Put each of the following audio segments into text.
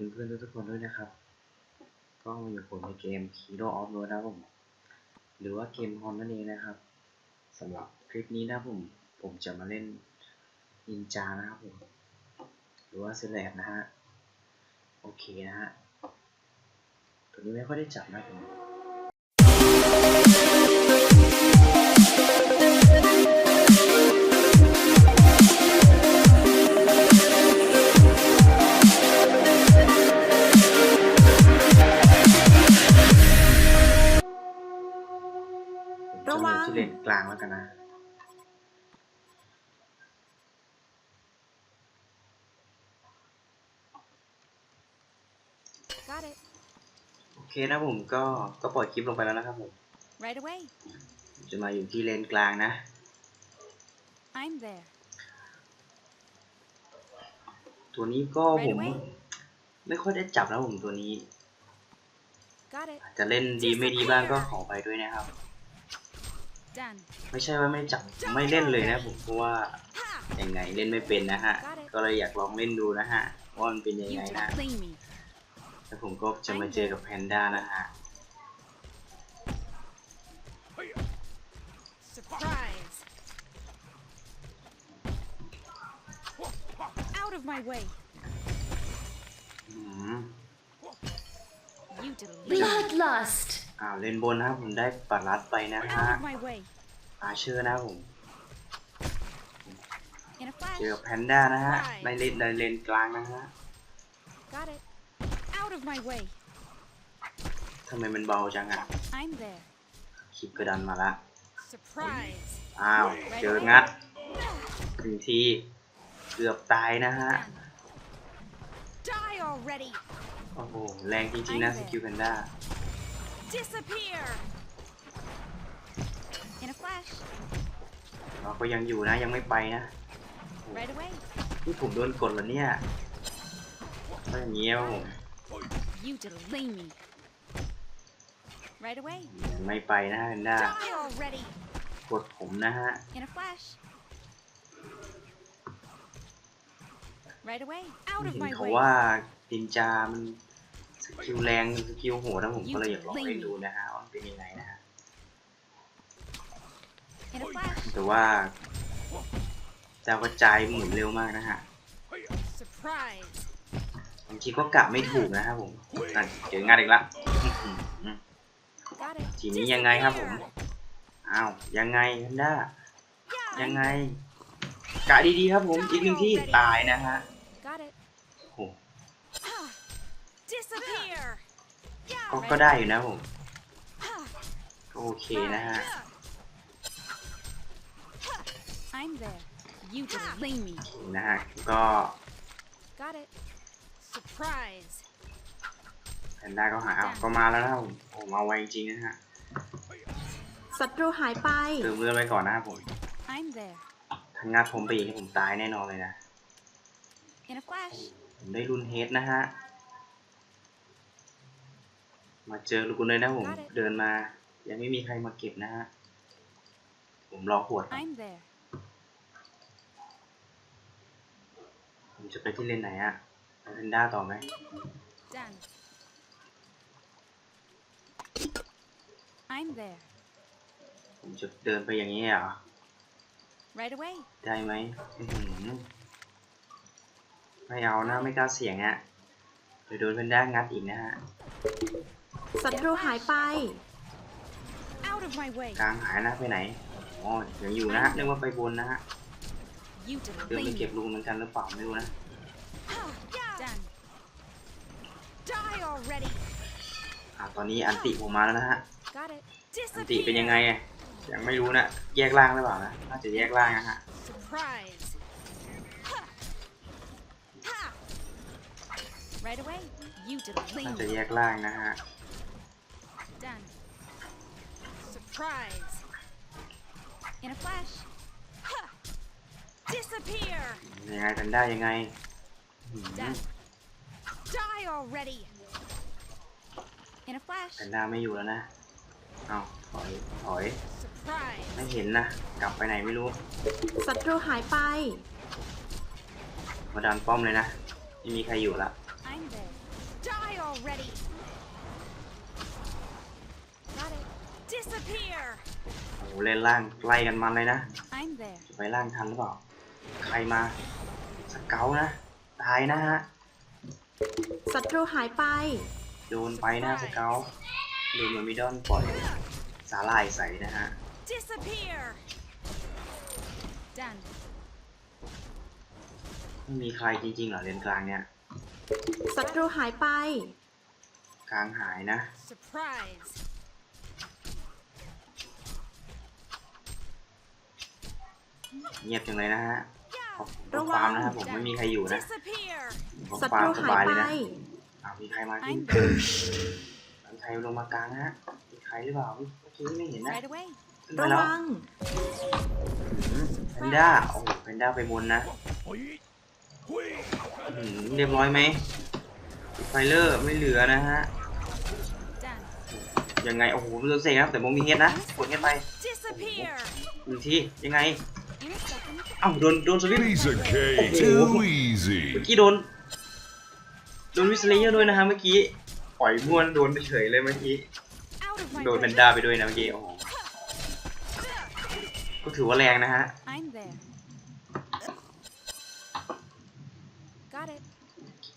ดีเพื่อนๆทุกๆคนด้วยนะครับ ก็มาอยู่ผมในเกม Hero of Road นะผม หรือว่าเกมฮอนนั่นเองนะครับสำหรับคลิปนี้นะผม ผมจะมาเล่นนินจานะครับผม หรือว่าเซเลบนะฮะ โอเคนะฮะ ตัวนี้ไม่ค่อยได้จับนะผม เลนกลางแล้วกันนะ Got it. โอเคนะผมก็ก็ปล่อยคลิปลงไปแล้วนะครับผม Right away. ผมจะมาอยู่ที่เลนกลางนะ I'm there. ตัวนี้ก็ผม Right away ไม่ค่อยได้จับนะผมตัวนี้ Got it. อาจจะเล่นดีไม่ดีบ้างก็ขอไปด้วยนะครับ Done. ไม่ใช่ว่าไม่จับไม่เล่นเลยนะผมเพราะว่า Ha! ยังไงเล่นไม่เป็นนะฮะ ก็เลยอยากลองเล่นดูนะฮะว่ามันเป็นยัง You ไงนะ just clean me. แล้วผมก็จะมาเจอกับแพนด้านะฮะ Surprise. Out of my way. อืม You did a leap. Bloodlust! อ้าวเลนบนนะครับผมได้ปัดรัดไปนะฮะ Out of my way. อาเชอร์นะครับผม In a flash. เจอกับแพนด้านะฮะในเลนในเลนกลางนะฮะ Got it. Out of my way. ทำไมมันเบาจังอะ I'm there. คลิปกระดันมาละ Surprise. อ้าวเจองัดหนึ่งทีเกือบตายนะฮะ Done. Die already. โอ้โหแรงจริงๆนะสกิลแพนด้า Disappear. In a flash. เราก็ยังอยู่นะยังไม่ไปนะ Right away. นี่ผมโดนกดแล้วเนี่ยก็อย่างเงี้ยครับผม You did a lame me. Right away. ยังไม่ไปนะแพนด้า Die already. กดผมนะฮะ In a flash. Right away. Out of เห็น my เขา way. ว่าดินจามัน สกิลแรงสกิลโหดนะผมก็เลยอยากลองเล่นดูนะฮะว่ามันเป็นยังไงนะฮะ In a flash. แต่ว่าดาวกระจายหมุนเร็วมากนะฮะ Surprise. บางทีก็กะไม่ถูกนะครับผมนั่นเจองานอีกละอื้อหือ Got it. ทีนี้ยังไงครับผมอ้าวยังไงแพนด้า Yeah. ยังไงกะดีๆครับผมอีกหนึ่งที่ตายนะฮะ Got it. โอ้โห Disappear. ก็ก็ได้อยู่นะผมก็โอเคนะฮะ I'm there. You did a lame me. นะฮะ ก็ Got it. Surprise. แพนด้าก็หาเอาก็มาแล้วนะครับผมโอ้มาไวจริงๆนะฮะ ศัตรูหายไป เติมเลือดไว้ก่อนนะครับผม I'm there. ถ้างัดผมไปอีกนี่ผมตายแน่นอนเลยนะ In a flash. ผมได้รุนเฮดนะฮะ มาเจอลูกุนเลยนะผมเดินมา ยังไม่มีใครมาเก็บนะฮะ ผมรอขวดก่อน I'm there. ผมจะไปที่เลนไหนอะไปแพนด้าต่อไหม Done. I'm there. ผมจะเดินไปอย่างนี้เหรอ Right away. ได้ไหมอื้อหือไม่เอานะไม่กล้าเสี่ยงอะเดี๋ยวโดนแพนด้างัดอีกนะฮะ ศัตรูหายไป Out of my way. กลางหายนะไปไหนอ๋อยังอยู่นะฮะนึกว่าไปบนนะฮะ You did a เดินไป lame เก็บ me. ลุงเหมือนกันหรือเปล่าไม่รู้นะ Done. Die already. อ่าตอนนี้อันติผมมาแล้วนะฮะ Got it. อันติเป็นยัง Disappear. ไงอะยังไม่รู้นะแยกล่างหรือเปล่านะน่าจะแยกล่างนะฮะ Surprise. Ha. Ha. Right away. You did a น่า lame จะ me. แยกล่างนะฮะ Done. Surprise. In a flash. Ha. Disappear. ยังไงกันได้ยังไงอื้อหือ Done. Die already. In a flash. กันด้าไม่อยู่แล้วนะ เอาถอยถอย Surprise. ไม่เห็นนะ กลับไปไหนไม่รู้ ศัตรูหายไป มาดันป้อมเลยนะไม่มีใครอยู่ละ I'm there. Die already. Got it. Disappear. โอ้โหเล่นล่างไล่กันมันเลยนะ I'm there. จะไปล่างทันหรือเปล่า ใครมา สเกลนะ ตายนะฮะ ศัตรูหายไป โดนไปนะสเกลโดนมามิดอนปล่อย สาลายใส่นะฮะ Disappear. Done. ไม่มีใครจริงๆเหรอเลนกลางเนี่ย ศัตรูหายไป กลางหายนะ Surprise. เงียบจังเลยนะฮะ Yeah. ขอบคุณระฟาวัร์มงนะครับผมไม่มีใครอยู่นะ Disappear. ผมศัฟาตร์มรูสหาบายยไปเลยนะอ้าวมีใครมาที่ I'm there. มีใครลงมากลางนะฮะมีใครหรือเปล่าเมื่อกี้ไม่เห็นนะ Right away. ขึ้นระมาแล้ววังอืมแพนด้าโอ้โหแพนด้าไปบนนะอืมเรียบร้อยไหมไฟเลอร์ไม่เหลือนะฮะ Done. ยังไงโอ้โหโดนเสกนะแต่มงมีเฮดนะกดเฮดไป Disappear. หนึ่งทียังไง In a second. เอ้าโดนโดนสวิตช์ Piece of cake. Oh. Too easy. เมื่อกี้โดน โดนวิสเลเยอร์ด้วยนะฮะเมื่อกี้ปล่อยม้วนโดนไปเฉยเลยเมื่อกี้ Out of my โดนแพ way. นด้าไปด้วยนะเมื่อกี้โอ้โหก็ถือว่าแรงนะฮะ I'm there. Got it.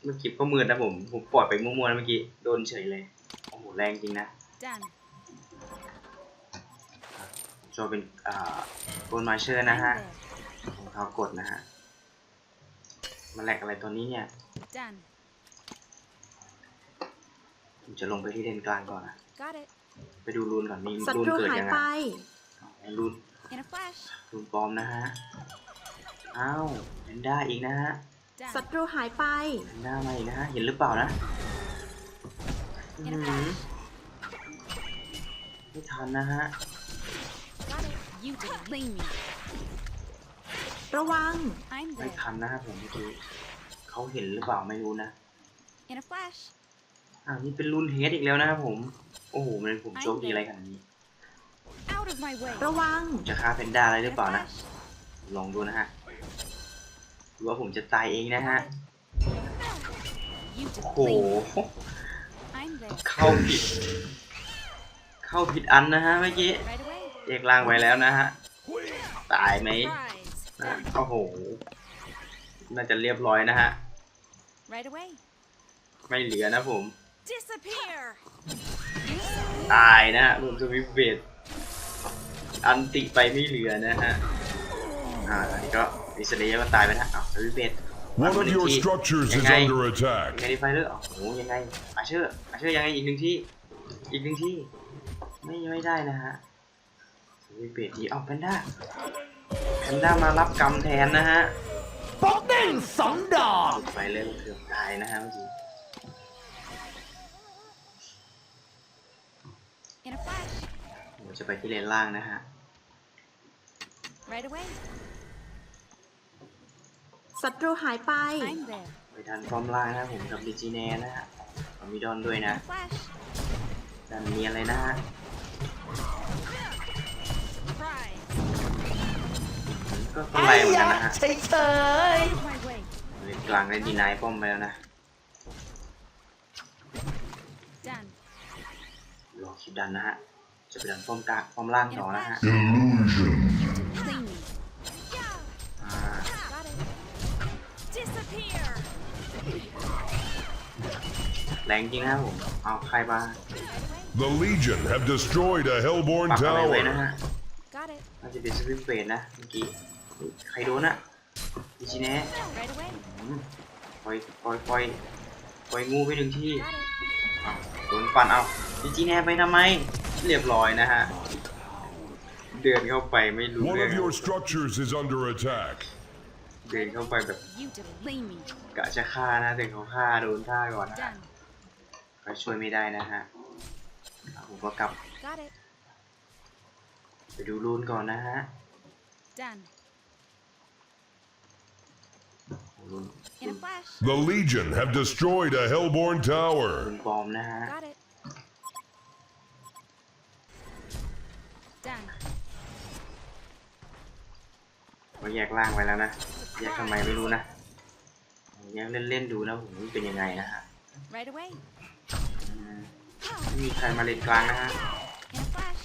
เมื่อกี้ก็มืดนะผม ผมปล่อยไปมั่วๆนะเมื่อกี้ โดนเฉยเลย โอ้โห แรงจริงนะ Done. โจเป็นอ่าโกนมาเชอร์ I'm นะฮะ there. ของเขากดนะฮะมันแหลกอะไรตัวนี้เนี่ย Done. ผมจะลงไปที่เลนกลางก่อนนะ Got it. ไปดูรูนก่อนมีศัรูนตรูเกิดหายยังไงไปเอารูน In a flash. รูนปลอมนะฮะ อ้าวแพนด้าอีกนะฮะศั Done. ตรูหายไป แพนด้ามาอีกนะฮะ เห็นหรือเปล่านะอื้อหือไม่ทันนะฮะ Got it. You delay me. ระวัง I'm ไม่ there. ทันนะฮะผมเมื่อกี้เขาเห็นหรือเปล่าไม่รู้นะ In a flash. อ้าวนี่เป็นรูนเฮดอีกแล้วนะครับผม โอ้โห มันผมโชคดีอะไรขนาดนี้ Out of my way. ระวัง ผมจะฆ่าแพนด้าอะไรห In รือ a เปล่านะ flash. ลองดูนะฮะหรือว่าผมจะตายเองนะฮะ You โอ้โห delay me. I'm there. เข้าผิด เข้าผิดอันนะฮะเมื่อกี้ Right away. เรียกล่างไว้แล้วนะฮะ ตายไหม Surprise. นะ Done. โอ้โห น่าจะเรียบร้อยนะฮะ Right away. ไม่เหลือนะผม Disappear. ตายนะฮะรวมสวิปเบดอันติไปไม่เหลือนะฮะ อ่าตอนนี้ก็วิสเลย์ก็ตายไปนะอ้าวสวิปเบด One of your structures is Okay. under ยัง attack. ไงดีไฟเลอร์โอ้โหยังไงอาเชอร์อาเชอร์ยังไงอีกหนึ่งที่ อีกหนึ่งที่ ไม่ไม่ได้นะฮะสวิปเบดดีเอาแพนด้า แพนด้ามารับกรรมแทนนะฮะป๊อกเด้งสองดอกไฟเลอร์เกือบตายนะฮะเมื่อกี้ In a flash. ผมจะไปที่เลนล่างนะฮะ Right away. ศัตรูหายไป I'm there. ไปดันฟอร์มล่างนะผมกับดิจิเน่นะฮะกับมิดอนด้วย In นะ a flash. ดันเนียนเลยนะฮะ ก็ก็ไล่เหมือนกันนะฮะเฉยเฉย Out of my way. เลนกลางได้ดีนายป้อมไปแล้วนะ Done. รอคิดดันนะฮะ จะไปดันป้อมกลางป้อมล่างต่อนะฮะ Delay me. อ่า Got it. Disappear. แรงจริงนะครับผมเอาใครมา Right away. The Legion have destroyed a Hellborn ปักอะไรไว้นะ tower. ฮะ Got it. น่าจะเป็นสวิปเฟดนะเมื่อกี้เฮ้ย ใครโดนอะดิจิเน่ Right away. อืมปล่อยปล่อยปล่อยปล่อยงูไปหนึ่งที่ Got it. อ้าวโดนฟันเอาดิจิเน่ไปทำไม เรียบร้อยนะฮะ เดินเข้าไปไม่รู้ One เรื่อง of your structures is under attack. เดินเข้าไปแบบ You delay me. กะจะฆ่านะแต่เขาฆ่าโดนฆ่าก่อนนะ Done. ก็ช่วยไม่ได้นะฮะอะผมก็กลับ Got it. ไปดูรูนก่อนนะฮะ Done. รูน In a flash. The Legion have destroyed a Hellborn รู tower. นปลอมนะฮะ Got it. Done. ก็แยกล่างไปแล้วนะ แยกทำไมไม่รู้นะยังเล่นๆดูนะผมว่าเป็นยังไงนะฮะ Right away. อืมไม่มีใครมาเลนกลางนะฮะ In a flash.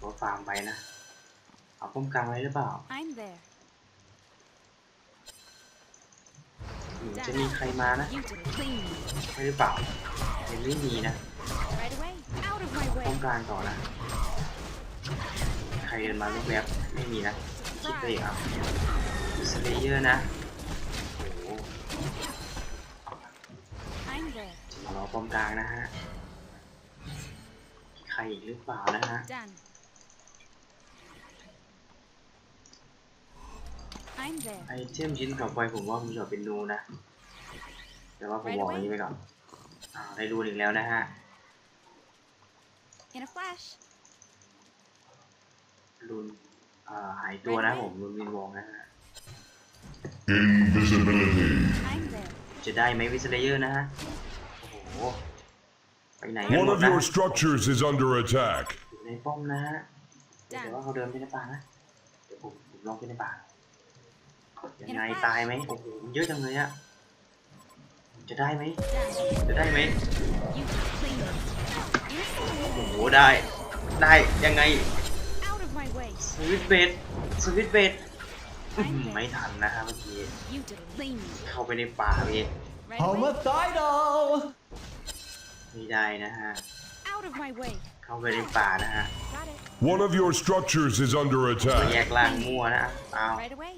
ขอฟาร์มไปนะ เอาป้อมกลางไว้หรือเปล่า I'm there. จะมีใครมานะ ไม่หรือเปล่ายังไม่มีนะป้อ way. มกลางต่อนะ ใครเดินมาลูกแบบไม่มีนะ คิดไปอีกเอาสเลเยอร์นะโอ้โห I'm there. จะมารอป้อมกลางนะฮะ ใครอีกหรือเปล่านะฮะ I'm there. ไอเทมชิ้นต่อไปผมว่าผมจะเป็นนูนะ แต่ว่าผมบอกอันนี้ไปก่อนอ่าได้รูนอีกแล้วนะฮะ In a flash. รูนอ่าหายตัวนะผมรูนวินวองนะฮะ Invisibility. I'm there. จะได้ไหมวิสเลเยอร์นะฮะ โอ้โห ไปไหนกัน One หมด of นะ your structures is under attack. อยู่ในป้อมนะฮะ เดี๋ยวว่าเขาเดินไปในป่านะ เดี๋ยวผมผมลองไปในป่า ยังไงตายไหมโอ้โหมันเยอะจังเลยอะจะได้ไหม Done. จะได้ไหม You didn't clean me. In a โอ้ second. โหได้ได้ยังไง Out of my way. สวิตช์เบดสวิตช์เบดอื้อหือ I'm ไม่ there. ทันนะฮะเมื่อกี้ You didn't clean me. เข้าไปในป่าพี่ Right away. Homicidal! ไม่ได้นะฮะ Out of my way. เข้าไปในป่านะฮะ Got it. One of your structures is under ไป attack. แยกล่างมั่วนะเอา Right away.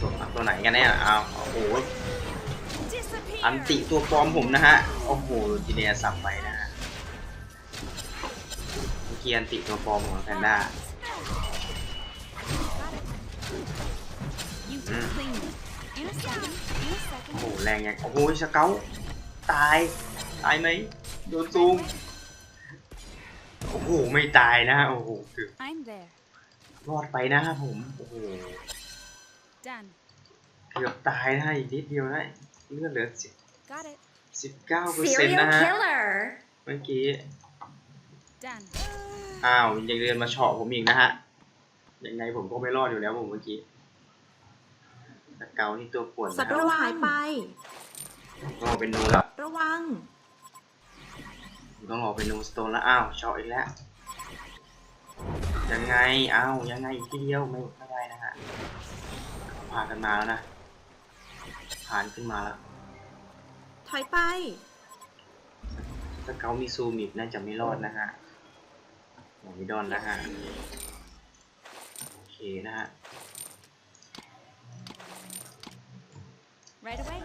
ตัวตัวไหนกันเนี่ยเอาโอ้โห Disappear. อันติตัวปลอมผมนะฮะ โอ้โหจีเนียสับไปนะฮะเมื่อกี้อันติตัวปลอมของแพนด้า Got it. You didn't clean me. In a second. In a โอ้โห second. แรงยังโอ้โหสเกลตาย ตายไหมโดนซูม โอ้โห ไม่ตายนะฮะโอ้โหเกือบ I'm there. รอดไปนะฮะผม โอ้โห Done. เกือบตายนะฮะอีกนิดเดียวนะเลือดเหลือสิบ Got it. สิบเก้าเปอร์เซ็นต์นะฮะ killer เมื่อกี้ Done. อ้าวยังเดินมาเฉาะผมอีกนะฮะยังไงผมก็ไม่รอดอยู่แล้วผมเมื่อกี้สเกลนี่ตัวป่วนศันะตครูรับหายไปต้องรอเป็นนูแล้วระวังต้องรอเป็นนูสโตนแล้วอ้าวเฉาะอีกแล้วยังไงอ้าวยังไงอีกทีเดียวไม่ไม่ได้นะฮะ พากันมาแล้วนะผ่านขึ้นมาแล้ว ถอยไปสเกลมีซูมิดน่าจะไม่รอดนะฮะหมอมิดอนนะฮะ โอเคนะฮะ Right away.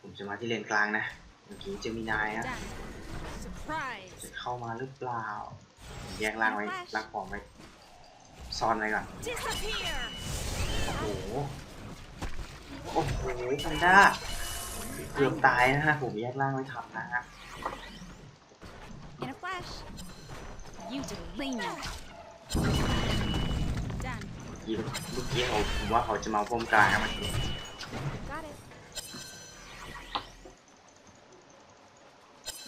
ผมจะมาที่เลนกลางนะ เมื่อกี้เจะมีนายฮะ Done. Surprise. จะเข้ามาหรือเปล่า แยกล่างไว้ล่างของไว้ ซ่อนไว้ก่อน Disappear. โอ้โห โอ้โหแพนด้า เกือบตายนะฮะ ผมแยกล่างไว้ทับนะฮะ In a flash. You didn't clean me. Done. เมื่อกี้เมื่อกี้เขาผมว่าเขาจะมาป้อมกลางนะมัน Got it.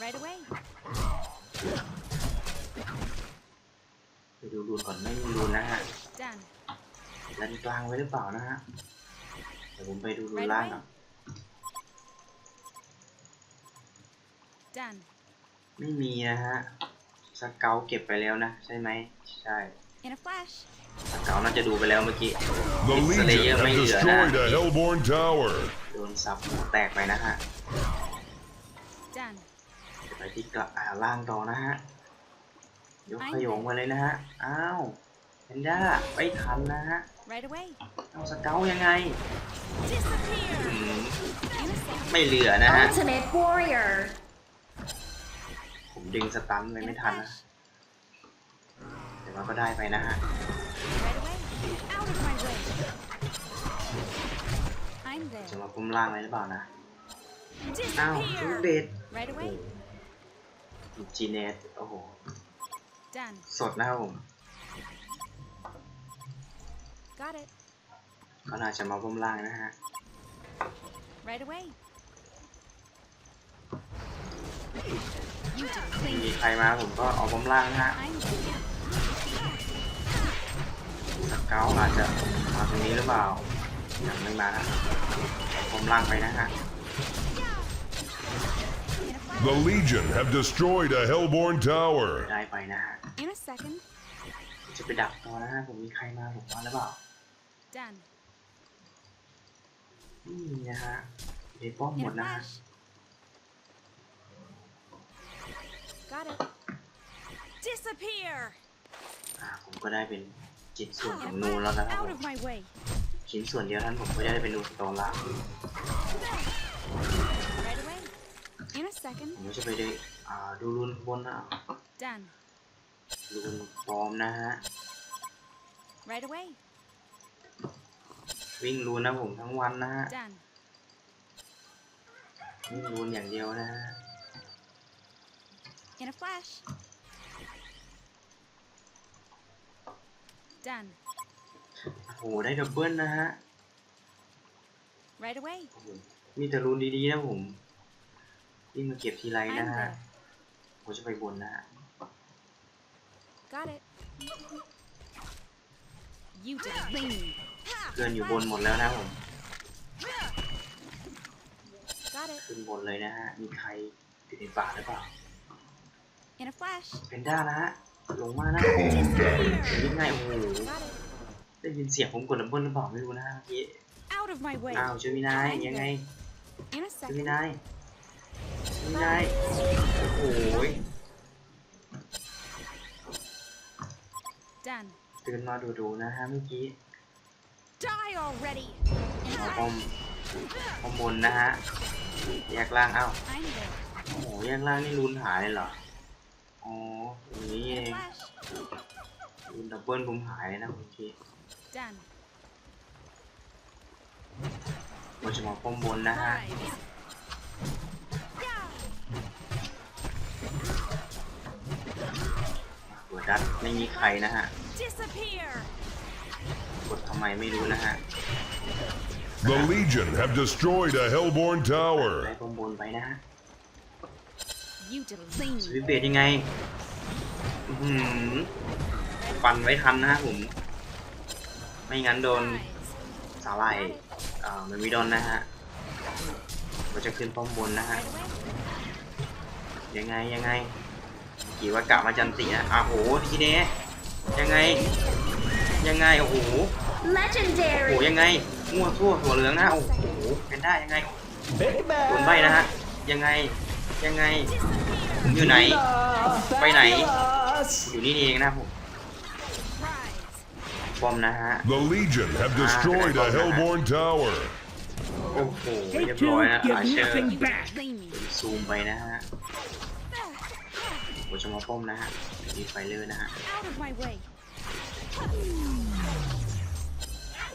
Right away. ไปดูรูนก่อนไม่มีรูนนะฮะ Done. เลนกลางไว้หรือเปล่านะฮะ เดี๋ยวผมไปดูรูนล่างก่อน Done. ไม่มีนะฮะ สเกลเก็บไปแล้วนะ ใช่ไหม ใช่ In a flash. สเกลน่าจะดูไปแล้วเมื่อกี้ The It's Legion Slayer have ไม่เหลือนะ destroyed a Hellborn tower. โดนซับหัวแตกไปนะฮะ Done. เดี๋ยวไปที่กลับอ่าล่างต่อนะฮะ ยกขยงมาเลยนะฮะ อ้าวแพ นด้าไม่ทันนะฮะ Right away. เอาสเกลยังไง Disappear. อืม In a second. ไม่เหลือนะฮะ Ultimate Warrior ผมดึงสตันไป In ไม่ a ทันนะ flash. แต่ว่าก็ได้ไปนะฮะ Right away. Out of my way. I'm จะ there. มากุมล่างอะไรหรือเปล่านะ อ้าวชูเบ Disappear. ด Right away. จีเนตโอ้โห Done. สดนะครับผม Got it. ก็น่าจะมากุมล่างนะฮะ Right away. You didn't ไม่ clean มี me. ใครมาผมก็เอากุมล่างนะฮะ I'm there. สเกลอาจจะมาตรงนี้หรือเปล่ายังไม่มานะผมล่างไปนะฮะ In a flash. The Legion have destroyed a Hellborn tower. ได้ไปนะฮะ In a second. จะไปดักต่อนะฮะผมมีใครมาผมมาหรือเปล่า Done. นี่นะฮะในป้อมห In ม a ดนะฮะ flash. Got it. Disappear. อ่าผมก็ได้เป็นชิ้นส่วนข In อง a นูนแล้วนะ flash. ครับผ Out ม of my way. ชิ้นส่วนเดียวนั้นผมก็จะได้เป็นนูนสโตนละ Right away. In a second. ผมก็จะไปได้อ่าดูรูนข้างบนนะ Done. รูนปลอมนะฮะ Right away. วิ่งรูนนะผมทั้งวันนะฮะ Done. วิ่งรูนอย่างเดียวนะฮะ In a flash. Done. โอ้โหได้ดับเบิลนะฮะ Right away. โอ้โหมีแต่รูนดีๆนะผมวิ่งมาเก็บทีไร I'm นะฮะ there. ผมจะไปบนนะฮะ Got it. You did lean. เพื่อนอยู่บนหมดแล้วนะผม Got it. ขึ้นบนเลยนะฮะ มีใครอยู่ในป่าหรือเปล่า In a flash. เพนด้านะฮะลงมานะ Disappear. ยังไงโอ้โห Got it. ได้ยินเสียงผมกดดับเบิลหรือเปล่าไม่รู้นะฮะเมื่อกี้ Out of my way. อ้าวเจมินายยังไง In a เจมิ second. นายเจมินายโอ้โห Done. ตื่นมาดูๆนะฮะเมื่อกี้ Die already. In มา a ป้อม flash. ป้อมบนนะฮะ แยกล่างเอ้า I'm there. โอ้โหแยกล่างนี่รุนหายเลยเหรอ อ๋ออย่างนี้เอ In a ง flash. รุนดับเบิลผมหายเลยนะเมื่อกี้ Done. เราจะมาป้อมบนนะฮะ Rise. Yeah. หัวดัดไม่มีใครนะฮะ Disappear. กดทำไมไม่รู้นะฮะ The Legion have destroyed a Hellborn ได้ tower. ป้อมบนไปนะฮะ You did lean. สวิตช์เบรดยังไงอื้อหือฟันไว้ทันนะฮะผม ไม่งั้นโดน Rise. สาหร่ายเอ่อมันวิดอนนะฮะเราจะขึ้นป้อมบนนะฮะ Right away. ยังไงยังไง กี่ว่ากะมาจันตินะอ้าวโหทีเนี้ยังไง ยังไงโอ้โห โอ้โห Legendary. ยังไงมั่วทั่วหัวเหลืองนะโอ้โหเป็นได้ยังไง Big โดน man ใบนะฮะยังไงยังไงอยู่ไหน ไปไหน Fabulous อยู่นี่นี่เองนะครับผม Rise. ป้อมนะฮะ The Legion have destroyed a Hellborn tower. โอ้โหเรียบร้อยนะอาเชอร์ You did lean. ซูมไปนะฮะผมจะมาป้อมนะฮะมีไฟเลอร์นะฮะ Out of my way.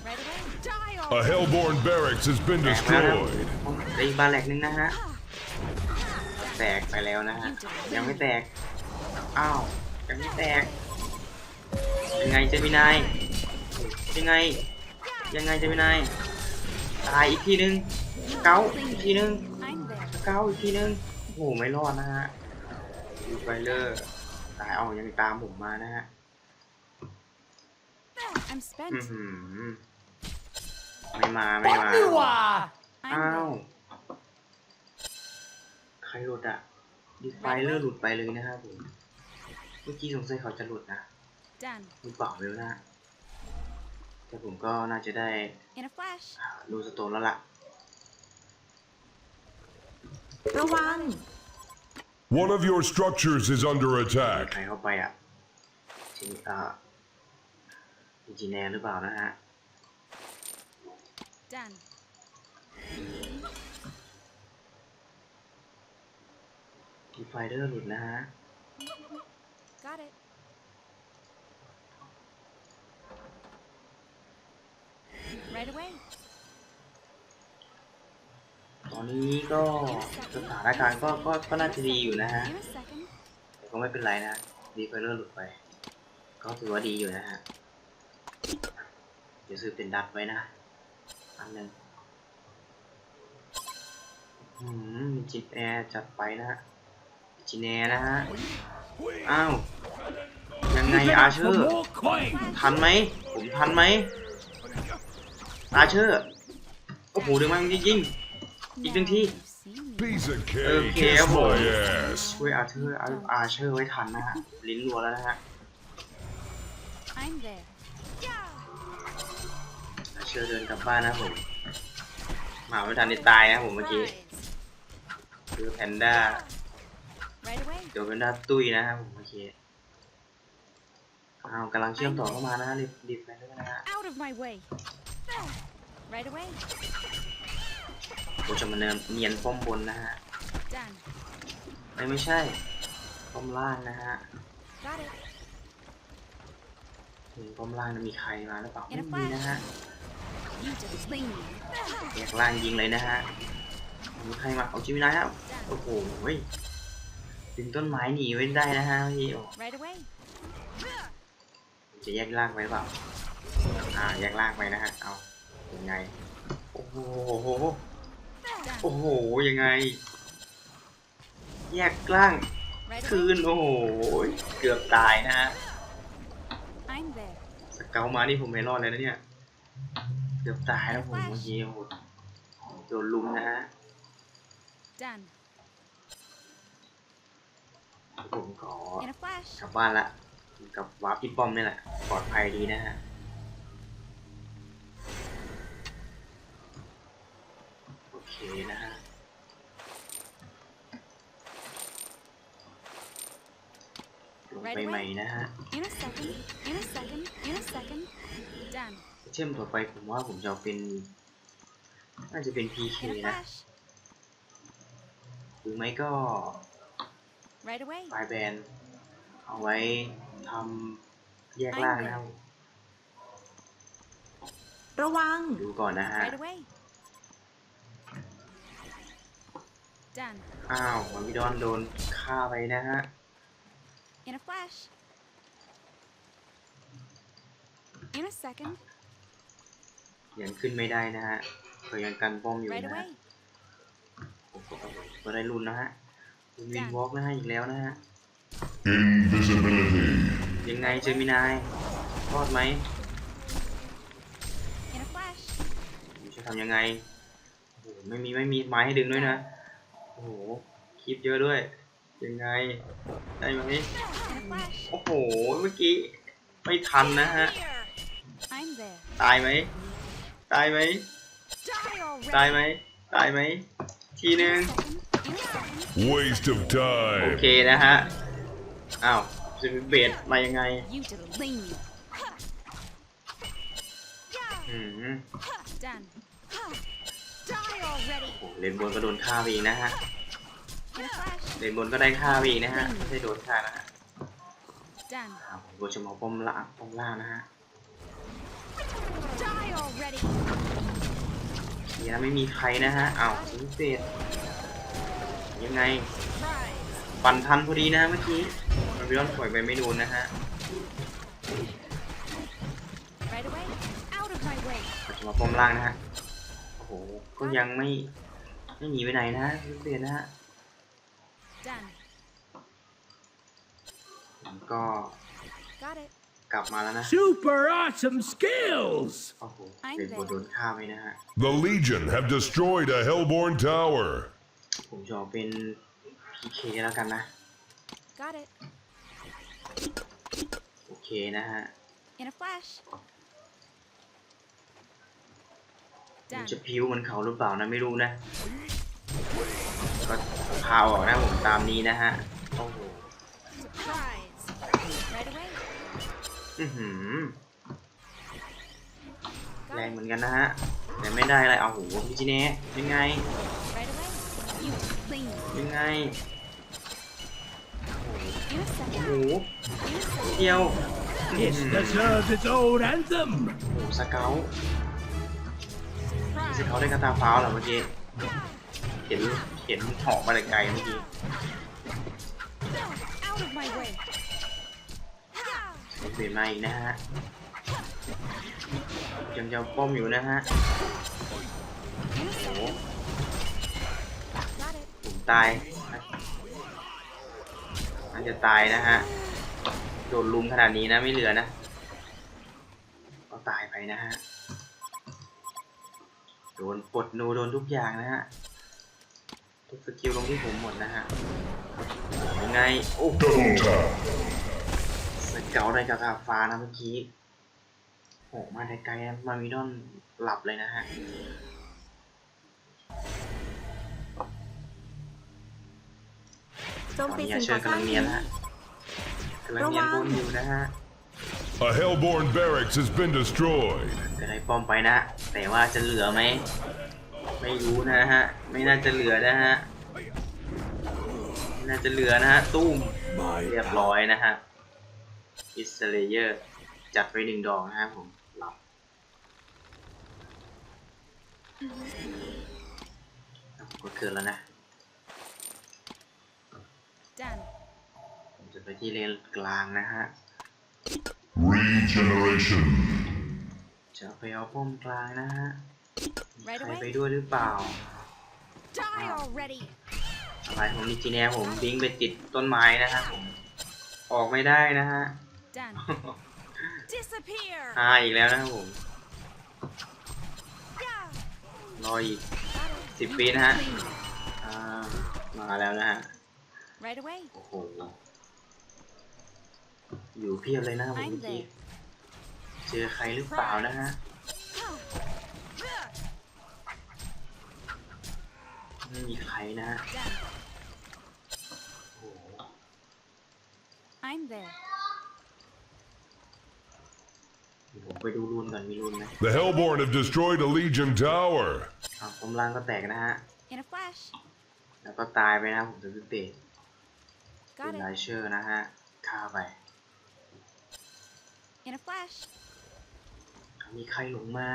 Right away. Die A already. Hellborn barracks has been แตกแล้วนะ destroyed. ผมได้อีกบาแหลกนึงนะฮะ แตกไปแล้วนะฮะ ยังไม่แตก อ้าว ยังไม่แตก ยังไงเจมินาย ยังไง ยังไงเจมินาย ตายอีกทีนึง เก้าอีกทีนึง I'm there. เก้าอีกทีนึง โอ้โห ไม่รอดนะฮะดูไฟเลอร์ ตายเอายังตามผมมานะฮะ I'm อือ spent. หือไม่มาไม่มา Bonniwa อ้าว I'm ใครหลุดอะดิไฟเลอร์หลุดไปเลยนะครับผม เมื่อกี้สงสัยเขาจะหลุดนะ there. Done. หรือเปล่าไม่รู้นะ แต่ผมก็น่าจะได้ In a flash. รูสโตนแล้วล่ะ ระวัง One of your structures is under ใคร attack. เข้าไปอะทีเอ่อ อินจิเนียร์หรือเปล่านะฮะ Done. ดีไฟเดอร์หลุดนะฮะ Got it. Right away. ตอนนี้ก็สถานการณ์ก็ก็ก็น่าจะดีอยู่นะฮะ In a second. แต่ก็ไม่เป็นไรนะดีไฟเดอร์หลุดไป ก็ถือว่าดีอยู่นะฮะ เดี๋ยวซื้อเป็นดัดไว้นะ อันหนึ่งอืมจิตแอร์จัดไปนะฮะจินแอร์นะฮะ อ้าว ยังไงอาเชอร์ ทันไหม ผมทันไหม อาเชอร์ โอ้โหดึงมายิงอีกหนึ่งที่ Now you see me. Piece of cake. Okay, Kiss I'm on. my ass. ช่วยอาเชอร์อาเชอร์ไว้ทันนะฮะ ลิ้นรัวแล้วนะฮะ I'm there. อาเดินกลับบ้านนะผมหมาไม่ทันได้ตายนะผมเมื่อกี้คือแพนด้า Right away. เดี๋ยวแพนด้าตุ้ยนะครับผมเมื่อกี้อ้าวกำลังเชื่อมต่อเข้ามานะรีบรีบไปด้วยนะฮะ Out of my way. Right away. กูจะมาเนินเนียนป้อมบนนะฮะ Done. ไม่ไม่ใช่ป้อมล่างนะฮะ Got it. ถึงป้อมล่างนะมีใครมาหรือเปล่าไม่มีนะฮะ You just fling me. แยกล่างยิงเลยนะฮะมีใครมาเอาจิมินายครับโอ้โหเว้ยดึงต้นไม้หนีไว้ได้นะฮะพี่โอ้ Right away. จะแยกล่างไว้เปล่าอ่าแยกล่างไปนะฮะเอายังไงโอ้โห Done. โอ้โหยังไง แยกล่าง Right คื away. นโอ้โหเกือบตายนะฮะ I'm there. สเกลมานี่ผมไม่รอดเลยนะเนี่ยเกือบตายแล้วผมเมื่อกี้โอ้โหโดนลุมนะฮะ Done. ผมขอ In a flash. กลับบ้านละกับวาร์ปที่ป้อมนี่แหละ ปลอดภัยดีนะฮะ โอเคนะฮะ ลงไปใหม่นะฮะ In a second. In a second. In a second. Done. เช่มต่อไปผมว่าผมจะเอาเป็น น่าจะเป็น PK In a นะ flash. หรือไม่ก็ Right away. ไฟแบนเอาไว้ทำแยกล่างนะครับระวัง ดูก่อนนะฮะ Right away. Done. อ้าวมันมีดอนโดนฆ่าไปนะฮะ In a flash. In a second. ยังขึ้นไม่ได้นะฮะก็ยังกันป้อมอยู่ Right นะฮะ away. ผมก็ก็ได้รุนนะฮะรุนวินวอล์กนะฮะอีกแล้วนะฮะ Invisibility. ยังไงเจมินายรอดไหม In a flash. ผมจะทำยังไงโอ้โหไม่มีไม่มีไม้ให้ดึงด้วยนะโอ้โหคลิปเยอะด้วย ยังไงได้ไหม In a flash. โอ้โหเมื่อกี้ไม่ทันนะฮะ I'm there. ตายไหม ตายไหม Die already. ตายไหมตายไหมทีหนึ่ง In a second. Waste of โอ time. เคนะฮะ อ้าวจะเป็นเบสมายังไง You just fling me. อืม Done. Die already. โอ้โหเลนบนก็โดนฆ่าไปอีกนะฮะ In a flash. เลนบนก็ได้ฆ่าไปอีกนะฮะ ไม่ใช่โดนฆ่านะฮะ Done. อ่าผมก็จะมาป้อมล่างป้อมล่างนะฮะ Die already. นี่นะไม่มีใครนะฮะอ้าวสิงเศษยังไง Rise. ปั่นทันพอดีนะเมื่อกี้มันไปโดนปล่อยไปไม่โดนนะฮะ Right away. Out of my way. เราจะมาป้อมล่างนะฮะ โอ้โห ก็ยังไม่ ไม่หนีไปไหนนะฮะสิงเศษนะฮะ Done. ผมก็ Got it. กลับมาแล้วนะ Super awesome skills! โอ้โหเลนบนโดนฆ่าไปนะฮะ The Legion have destroyed a Hellborn tower. ผมจะเอาเป็น PK แล้วกันนะ Got it. โอเคนะฮะ In a flash. ผม Done. จะพิ้วเหมันเขาหรือเปล่านะไม่รู้นะ ก็พาออกนะผมตามนี้นะฮะ โอ้โห Surprise. Right away. อือหือ Got แรง it. เหมือนกันนะฮะแต่ไม่ได้อะไรเอาโหพี่จีเน่ยังไง Right away. You just fling me. ยังไง In a โอ้ second. โห In a second. เดียว It deserves its own anthem! โอ้โหสเกลส Surprise. เกลได้กระตาฟ้าวเหรอเมื่อกี้เห็นเห็นหอกมาแต่ไกลเมื่อกี้ เปลี่ยนมาอีกนะฮะยังจะป้อมอยู่นะฮะโอ้โหผมตายน่าจะตายนะฮะโดนลุมขนาดนี้นะไม่เหลือนะก็ตายไปนะฮะโดนปลดโนโดนทุกอย่างนะฮะทุกสกิลลงที่ผมหมดนะฮะยังไงโอ้โห Double tap. สเกลได้กับทาฟ้านะเมื่อกี้โอ้มาไกลๆนมามิดอนหลับเลยนะฮะโจตมอนตีนี้สิ่งเชิก่ญอสร้างกำลังเนียนนะฮะกำลังเนียนบนอยู่นะฮะ A Hellborn barracks has been destroyed. ก็ได้ป้อมไปนะ แต่ว่าจะเหลือไหม ไม่รู้นะฮะ ไม่น่าจะเหลือนะฮะ น่าจะเหลือนะฮะ ตุ้ม เรียบร้อยนะฮะ อิสเลเยอร์จัดไปหนึ่งดอกนะฮะผมหลับก็เกินแล้วนะ Done. ผมจะไปที่เลนกลางนะฮะ Regeneration. จะไปเอาป้อมกลางนะฮะมี Right ใคร away ไปด้วยหรือเปล่า Die already. อะไรผมมีจีแนผมบิงไปติดต้นไม้นะฮะผม ออกไม่ได้นะฮะ Done. Disappear. หาอีกแล้วนะครับผม Yeah. รออีก Got it. สิบ You ปี can นะฮะ clean. อ่า มาแล้วนะฮะ Right away. โอ้โห อยู่เพียบเลยนะครับผม I'm เมื่อกี้ there. เจอใครหรือเปล่านะฮะ ไม่มีใครนะฮะ Done. โอ้โห I'm there. เดี๋ยวผมไปดูรูนก่อนมีรูนไหม The Hellborn have destroyed a Legion tower. อ่าผมล่างก็แตกนะฮะ In a flash. แล้วก็ตายไปนะผมจะพิเปตเป็ Got นไล it. เชอร์นะฮะฆ่าไป In a flash. มีใครหลงมา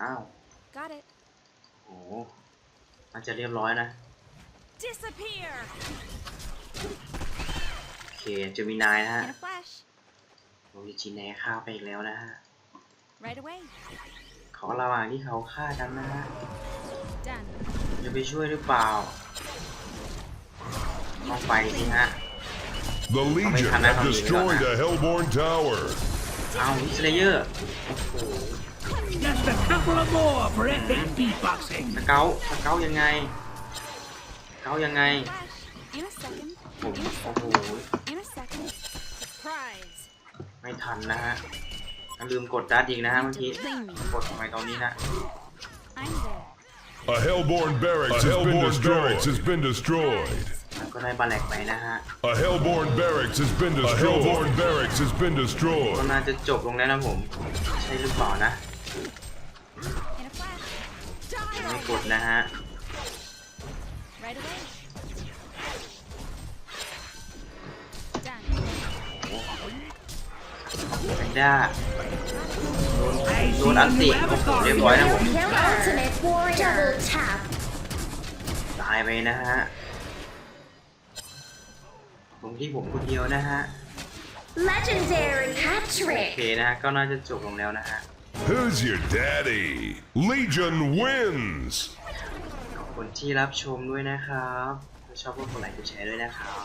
อ้าว Got it. โอ้โหมันจะเรียบร้อยนะ Disappear. โอเคเจมินายนะฮะ In a flash. โอริจินแนฆ่าไปอีกแล้วนะฮะ Right away. เขาระหว่างที่เขาฆ่ากันนะฮะ Done. จะไปช่วยหรือเปล่าต้องไปสิฮะ The Legion have destroyed a Hellborn tower. เอาวิสเลเยอร์ Just a couple of more for epic beatboxing. สเกลสเกลยังไงสเกลยังไง Flash. In a second. ผม In a โอ้ second. โห In a second. Surprise. ไม่ทันนะฮะ ลืมกดดัดอีกนะฮะเมื่อกี้ Clean me. กดทำไมตอนนี้นะ I'm there. A Hellborn barracks, has, been destroyed. has been destroyed. แล้วก็ได้บาแลกไปนะฮะ A Hellborn barracks has been destroyed. A Hellborn barracks has been ก็ destroyed. น่าจะจบลงแล้วนะผม ใช่หรือเปล่านะ In a flash. Die ไม่กด already. นะฮะ Right away. Done. แพนด้า I โด see นอัน a ติ new โอ้โห avatar เรียบร้อยนะผม Kill ultimate warrior. Double tap. ตายไปนะฮะตรงที่ผมคนเดียวนะฮะ Legendary hat โอ trick. เคนะฮะก็น่าจะจบลงแล้วนะฮะ Who's your daddy? Legion wins. ขอบคุณที่รับชมด้วยนะครับถ้าชอบก็กดไลค์กดแชร์ด้วยนะครับ